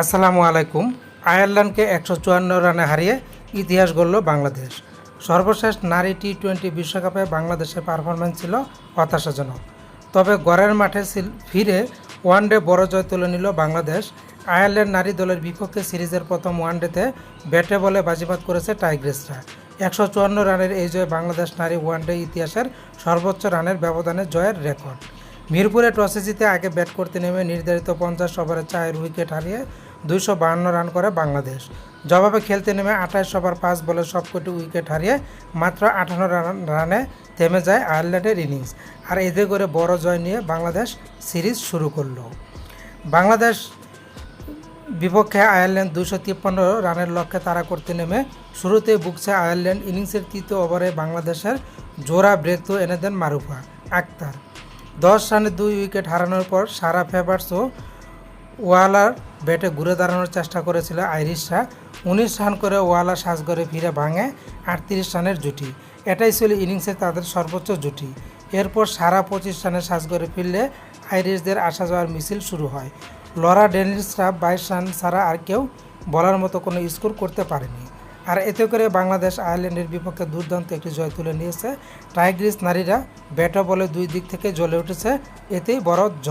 আসসালামু আলাইকুম। আয়ারল্যান্ডকে একশো চুয়ান্ন রানে হারিয়ে ইতিহাস গড়ল বাংলাদেশ। সর্বশেষ নারী টি টোয়েন্টি বিশ্বকাপে বাংলাদেশের পারফরমেন্স ছিল হতাশাজনক। তবে গড়ের মাঠে ফিরে ওয়ানডে বড় জয় তুলে নিল বাংলাদেশ। আয়ারল্যান্ড নারী দলের বিপক্ষে সিরিজের প্রথম ওয়ানডেতে ব্যাটে বলে বাজিমাত করেছে টাইগ্রেসরা। একশো চুয়ান্ন রানের এই জয় বাংলাদেশ নারী ওয়ানডে ইতিহাসের সর্বোচ্চ রানের ব্যবধানে জয়ের রেকর্ড। মিরপুরে টসে জিতে আগে ব্যাট করতে নেমে নির্ধারিত পঞ্চাশ ওভারে চায়ের উইকেট হারিয়ে দুইশো বাহান্ন রান করে বাংলাদেশ। জবাবে খেলতে নেমে আঠাশ ওভার পাঁচ বলে সবকটি উইকেট হারিয়ে মাত্র আঠান্ন রান থেমে যায় আয়ারল্যান্ডের ইনিংস। আর এতে করে বড় জয় নিয়ে বাংলাদেশ সিরিজ শুরু করল। বাংলাদেশ বিপক্ষে আয়ারল্যান্ড দুশো তিপ্পান্ন রানের লক্ষ্যে তারা করতে নেমে শুরুতেই বুকছে আয়ারল্যান্ড। ইনিংসের তৃতীয় ওভারে বাংলাদেশের জোড়া ব্রেক তো এনে দেন মারুফা আক্তার। দশ রানে দুই উইকেট হারানোর পর সারা ফেভার্স ও ওয়ালার ব্যাটে ঘুরে দাঁড়ানোর চেষ্টা করেছিল আইরিশরা। উনিশ রান করে ওয়ালা সাজগড়ে ফিরে ভাঙে আটত্রিশ রানের জুটি। এটাই ছিল ইনিংসে তাদের সর্বোচ্চ জুটি। এরপর সারা পঁচিশ রানে সাজগড়ে ফিরলে আইরিশদের আসা যাওয়ার মিছিল শুরু হয়। লরা ডেনিসরা বাইশ রান ছাড়া আর কেউ বলার মতো কোনো স্কোর করতে পারেনি। আর এতে করে বাংলাদেশ আয়ারল্যান্ডের বিপক্ষে দুর্দান্ত একটি জয় তুলে নিয়েছে। টাইগ্রিস নারীরা ব্যাট বলে দুই দিক থেকে জ্বলে উঠেছে। এতেই বড়